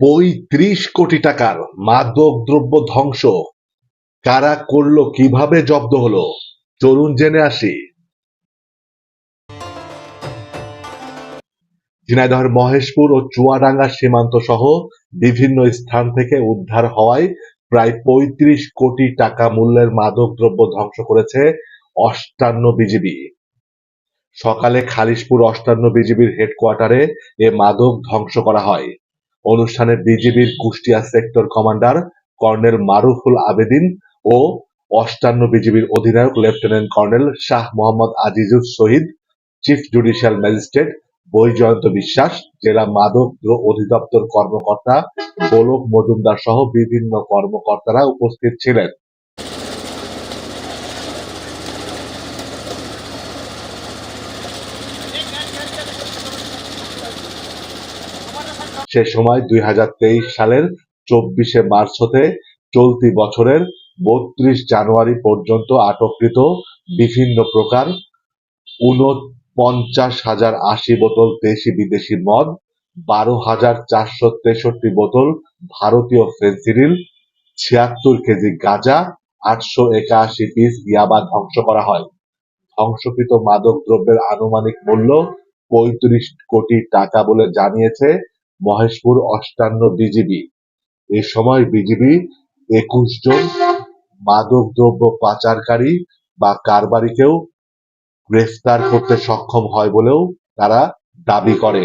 পঁয়ত্রিশ কোটি টাকার মাদকদ্রব্য ধ্বংস। কারা করল, কীভাবে জব্দ হলো? চলুন জেনে আসি। ঝিনাইদহের মহেশপুর ও চুয়াডাঙ্গা সীমান্ত সহ বিভিন্ন স্থান থেকে উদ্ধার হওয়ায় প্রায় পঁয়ত্রিশ কোটি টাকা মূল্যের মাদকদ্রব্য ধ্বংস করেছে অষ্টান্ন বিজিবি। সকালে খালিশপুর অষ্টান্ন বিজিবির হেডকোয়ার্টারে এ মাদক ধ্বংস করা হয়। অনুষ্ঠানে বিজিবির Kushtia sector commander colonel Maruful Abedin ও অষ্টান্ন বিজিবির অধিনায়ক lieutenant colonel Shah Mohammad Azizur Shahid, chief judicial magistrate Baijayanta Biswas, জেলা মাদক অধিদপ্তর কর্মকর্তা গোলক মজুমদার সহ বিভিন্ন কর্মকর্তারা উপস্থিত ছিলেন। সে সময় দুই হাজার তেইশ সালের চব্বিশে মার্চ হতে চলতি বছরের বত্রিশ জানুয়ারি পর্যন্ত আটককৃত বিভিন্ন প্রকার উনপঞ্চাশ হাজার আশি বোতল দেশি বিদেশি মদ, বারো হাজার চারশো তেষট্টি বোতল ভারতীয় ফেন্সিডিল ছিয়াত্তর কেজি গাঁজা, আটশো একাশি পিস ইয়াবা ধ্বংস করা হয়। ধ্বংসকৃত মাদক দ্রব্যের আনুমানিক মূল্য পঁয়ত্রিশ কোটি টাকা বলে জানিয়েছে মহেশপুর অষ্টান্ন বিজিবি এ সময় বিজিবি একুশ জন মাদকদ্রব্য পাচারকারী বা কারবারিকেও গ্রেফতার করতে সক্ষম হয় বলেও তারা দাবি করে।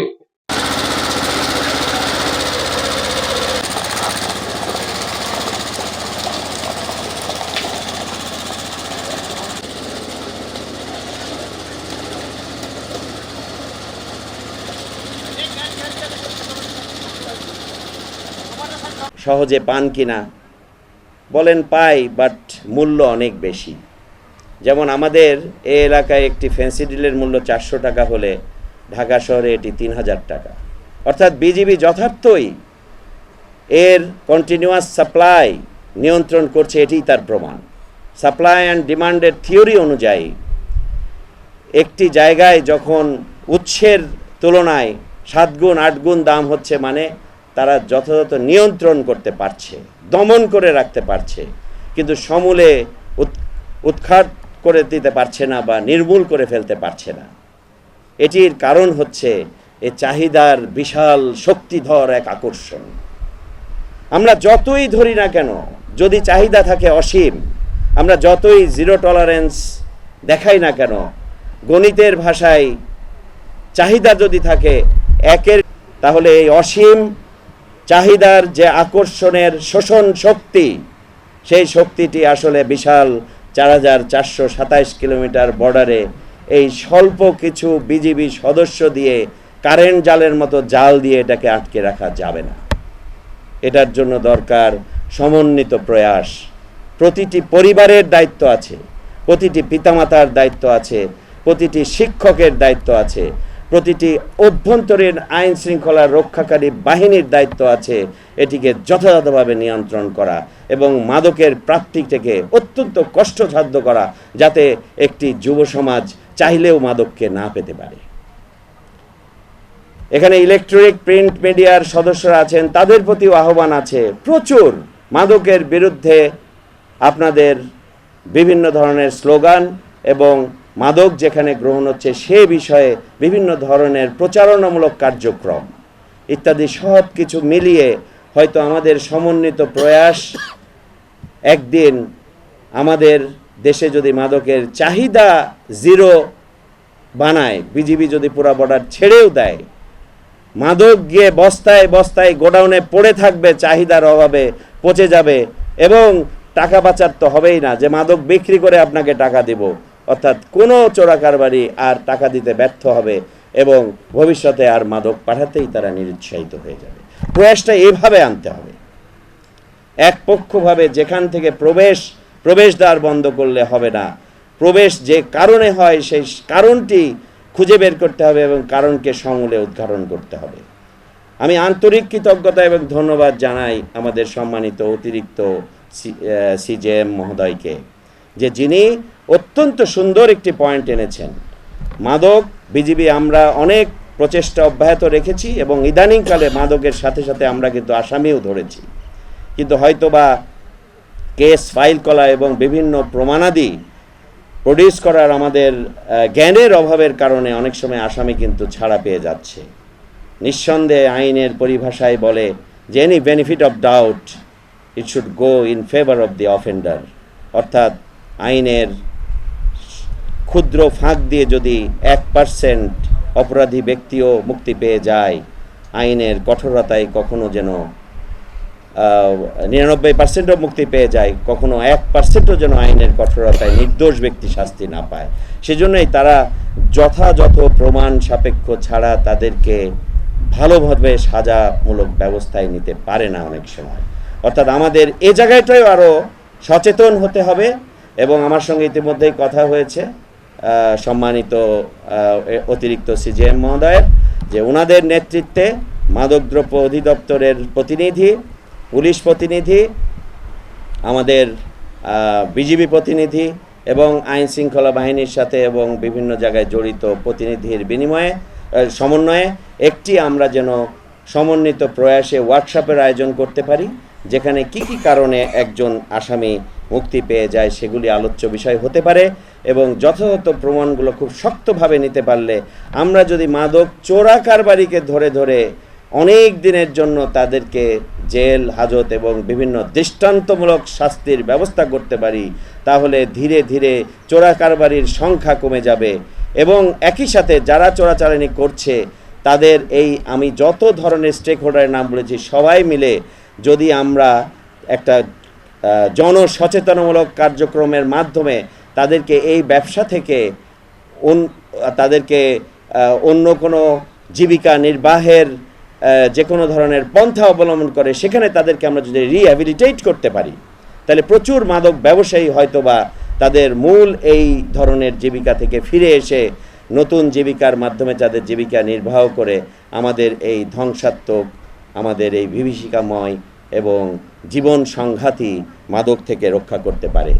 সহজে পান কিনা? বলেন, পাই বাট মূল্য অনেক বেশি। যেমন আমাদের এ এলাকায় একটি ফেন্সিডিলের মূল্য চারশো টাকা হলে ঢাকা শহরে এটি তিন হাজার টাকা। অর্থাৎ বিজিবি যথার্থই এর কন্টিনিউয়াস সাপ্লাই নিয়ন্ত্রণ করছে, এটিই তার প্রমাণ। সাপ্লাই অ্যান্ড ডিমান্ডের থিওরি অনুযায়ী, একটি জায়গায় যখন উৎসের তুলনায় সাত গুণ, আট গুণ দাম হচ্ছে মানে তারা যথাযথ নিয়ন্ত্রণ করতে পারছে, দমন করে রাখতে পারছে, কিন্তু সমূলে উৎ- উৎখাত করে দিতে পারছে না বা নির্মূল করে ফেলতে পারছে না। এটির কারণ হচ্ছে এ চাহিদার বিশাল শক্তিধর এক আকর্ষণ। আমরা যতই ধরি না কেন, যদি চাহিদা থাকে অসীম, আমরা যতই জিরো টলারেন্স দেখাই না কেন, গণিতের ভাষায় চাহিদা যদি থাকে একের, তাহলে এই অসীম চাহিদার যে আকর্ষণের শোষণ শক্তি, সেই শক্তিটি আসলে বিশাল চার হাজার চারশো সাতাইশ কিলোমিটার বর্ডারে এই স্বল্প কিছু বিজিবি সদস্য দিয়ে কারেন্ট জালের মতো জাল দিয়ে এটাকে আটকে রাখা যাবে না। এটার জন্য দরকার সমন্বিত প্রয়াস। প্রতিটি পরিবারের দায়িত্ব আছে, প্রতিটি পিতামাতার দায়িত্ব আছে, প্রতিটি শিক্ষকের দায়িত্ব আছে প্রতিটি অভ্যন্তরীণ আইন শৃঙ্খলা রক্ষাকারী বাহিনীর দায়িত্ব আছে এটিকে যথাযথভাবে নিয়ন্ত্রণ করা এবং মাদকের প্রাপ্তিটাকে অত্যন্ত কষ্টসাধ্য করা যাতে একটি যুব সমাজ চাইলেও মাদককে না পেতে পারে। এখানে ইলেকট্রনিক প্রিন্ট মিডিয়ার সদস্যরা আছেন, তাদের প্রতিও আহ্বান আছে। প্রচুর মাদকের বিরুদ্ধে আপনাদের বিভিন্ন ধরনের স্লোগান এবং মাদক যেখানে গ্রহণ হচ্ছে সে বিষয়ে বিভিন্ন ধরনের প্রচারণামূলক কার্যক্রম ইত্যাদি সব কিছু মিলিয়ে হয়তো আমাদের সমন্বিত প্রয়াস একদিন আমাদের দেশে যদি মাদকের চাহিদা জিরো বানায়, বিজিবি যদি পুরা বর্ডার ছেড়েও দেয়, মাদক গিয়ে বস্তায় বস্তায় গোডাউনে পড়ে থাকবে, চাহিদার অভাবে পচে যাবে এবং টাকা পাচার তো হবেই না যে মাদক বিক্রি করে আপনাকে টাকা দিব। অর্থাৎ কোনো চোরাকারবারি আর টাকা দিতে ব্যর্থ হবে এবং ভবিষ্যতে আর মাদক পাঠাতেই তারা নিরুৎসাহিত হয়ে যাবে। প্রয়াসটা এভাবে আনতে হবে। একপক্ষভাবে যেখান থেকে প্রবেশ, প্রবেশদ্বার বন্ধ করলে হবে না। প্রবেশ যে কারণে হয়, সেই কারণটি খুঁজে বের করতে হবে এবং কারণকে সমূলে উদ্ঘাটন করতে হবে। আমি আন্তরিক কৃতজ্ঞতা এবং ধন্যবাদ জানাই আমাদের সম্মানিত অতিরিক্ত সিজেএম মহোদয়কে, যে যিনি অত্যন্ত সুন্দর একটি পয়েন্ট এনেছেন। মাদক, বিজিবি, আমরা অনেক প্রচেষ্টা অব্যাহত রেখেছি এবং ইদানিংকালে মাদকের সাথে সাথে আমরা কিন্তু আসামিও ধরেছি। কিন্তু হয়তোবা কেস ফাইল করা এবং বিভিন্ন প্রমাণাদি প্রডিউস করার আমাদের জ্ঞানের অভাবের কারণে অনেক সময় আসামি কিন্তু ছাড়া পেয়ে যাচ্ছে। নিঃসন্দেহে আইনের পরিভাষায় বলে, যে any benefit of doubt it should go in favour of the offender অর্থাৎ আইনের ক্ষুদ্র ফাঁক দিয়ে যদি এক পার্সেন্ট অপরাধী ব্যক্তিও মুক্তি পেয়ে যায়, আইনের কঠোরতায় কখনো যেন নিরানব্বই পার্সেন্টও মুক্তি পেয়ে যায়, কখনো এক পার্সেন্টও যেন আইনের কঠোরতায় নির্দোষ ব্যক্তি শাস্তি না পায়। সেজন্যই তারা যথাযথ প্রমাণ সাপেক্ষ ছাড়া তাদেরকে ভালোভাবে সাজামূলক ব্যবস্থায় নিতে পারে না অনেক সময়। অর্থাৎ আমাদের এ জায়গাটাও আরও সচেতন হতে হবে এবং আমার সঙ্গে ইতিমধ্যেই কথা হয়েছে। সম্মানিত অতিরিক্ত সিজিএম মহোদয়ের, যে ওনাদের নেতৃত্বে মাদকদ্রব্য অধিদপ্তরের প্রতিনিধি, পুলিশ প্রতিনিধি, আমাদের বিজিবি প্রতিনিধি এবং আইন শৃঙ্খলা বাহিনীর সাথে এবং বিভিন্ন জায়গায় জড়িত প্রতিনিধির বিনিময়ে সমন্বয়ে একটি আমরা যেন সমন্বিত প্রয়াসে ওয়ার্কশপের আয়োজন করতে পারি, যেখানে কি কি কারণে একজন আসামি মুক্তি পেয়ে যায় সেগুলি আলোচ্য বিষয় হতে পারে এবং যথাযথ প্রমাণগুলো খুব শক্তভাবে নিতে পারলে আমরা যদি মাদক চোরা কারবারিকে ধরে ধরে অনেক দিনের জন্য তাদেরকে জেল, হাজত এবং বিভিন্ন দৃষ্টান্তমূলক শাস্তির ব্যবস্থা করতে পারি, তাহলে ধীরে ধীরে চোরা কারবারির সংখ্যা কমে যাবে এবং একই সাথে যারা চোরাচালানি করছে তাদের এই আমি যত ধরনের স্টেক হোল্ডারের নাম বলেছি, সবাই মিলে যদি আমরা একটা জনসচেতনমূলক কার্যক্রমের মাধ্যমে তাদেরকে এই ব্যবসা থেকে তাদেরকে অন্য কোনো জীবিকা নির্বাহের যে কোনো ধরনের পন্থা অবলম্বন করে, সেখানে তাদেরকে আমরা যদি রিহ্যাবিলিটেট করতে পারি, তাহলে প্রচুর মাদক ব্যবসায়ী হয়তোবা তাদের মূল এই ধরনের জীবিকা থেকে ফিরে এসে নতুন জীবিকার মাধ্যমে যাদের জীবিকা নির্বাহ করে আমাদের এই ধ্বংসাত্মক, আমাদের এই বিভীষিকাময় এবং জীবন সংঘাতী মাদক থেকে রক্ষা করতে পারে।